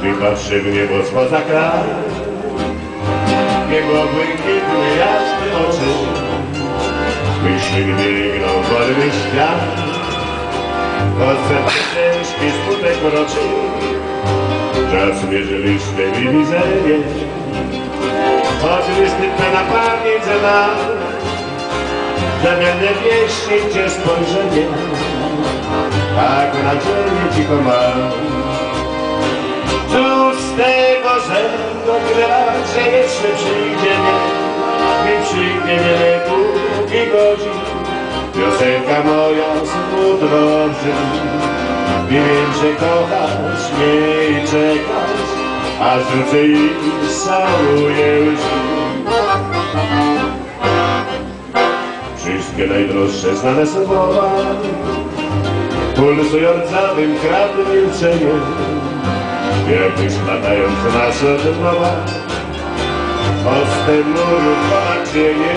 Gdy patrzy w niebo spoza kraju Jego błękitne jasne oczy. Myśli biegną wolny świat. Serce ciężki smutek mroczy. Czas mierzyliśmy mi mizerię Choć występne na pamięć za nam Zamianę pieśni cię spojrzenie. Tak nadzieję cicho mam tego, że do że jeszcze przyjdzie nie Nie przyjdzie wiele dług i godzin. Piosenka moja smutno brzmi I wiem, że kochasz mnie i czekasz Aż wrócę i całuję łzy. Wszystkie najdroższe znane słowa Pulsują rdzawym kradł milczeniem Jakbyś latając nas od nowa Ostem muru ponad cienie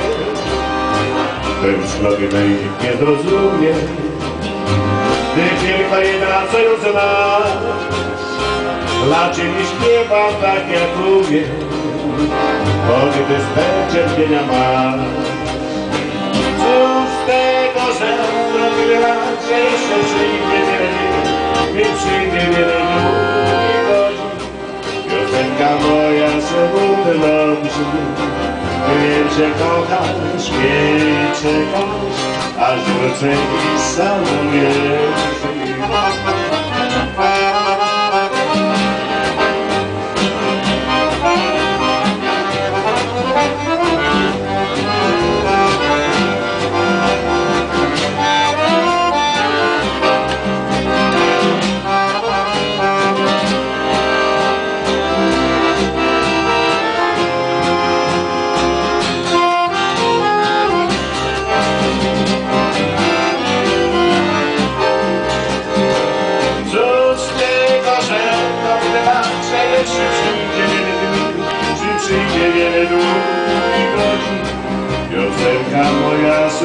Ten nikt nie zrozumie. Gdy tylko jedna co zna Dla ciebie śpiewam tak jak lubię. Choć bez cierpienia mam Cóż z tego, że zrobiła, że jeszcze przyjdzie dni, i przyjdzie wiele brzmi, wiem, że kochasz mnie i czekasz, aż wrócę i sam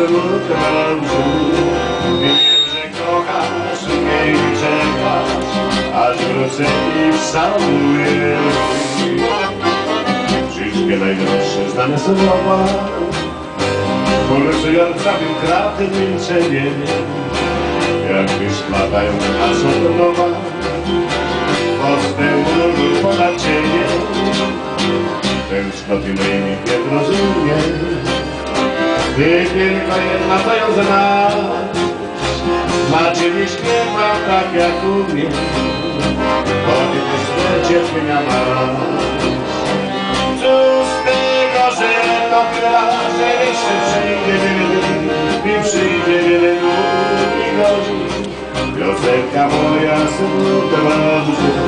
smutna brzmi, wiem, że kochasz i czekasz, aż wrócę i wcałuję. Wszystkie najdroższe znane słowa, pulsującym kratym milczeniem, jakby splatają nas od nowa. Postęp muru ponad cienie Tęsknoty mej nikt nie zrozumie Tylko jedna to ją zna Macie nie śpiewa tak jak umie też te cierpienia ma Cóż z tego, że to gra, że jeszcze przyjdzie. Wiele I przyjdzie wiele dni i godzin Piosenka moja smutna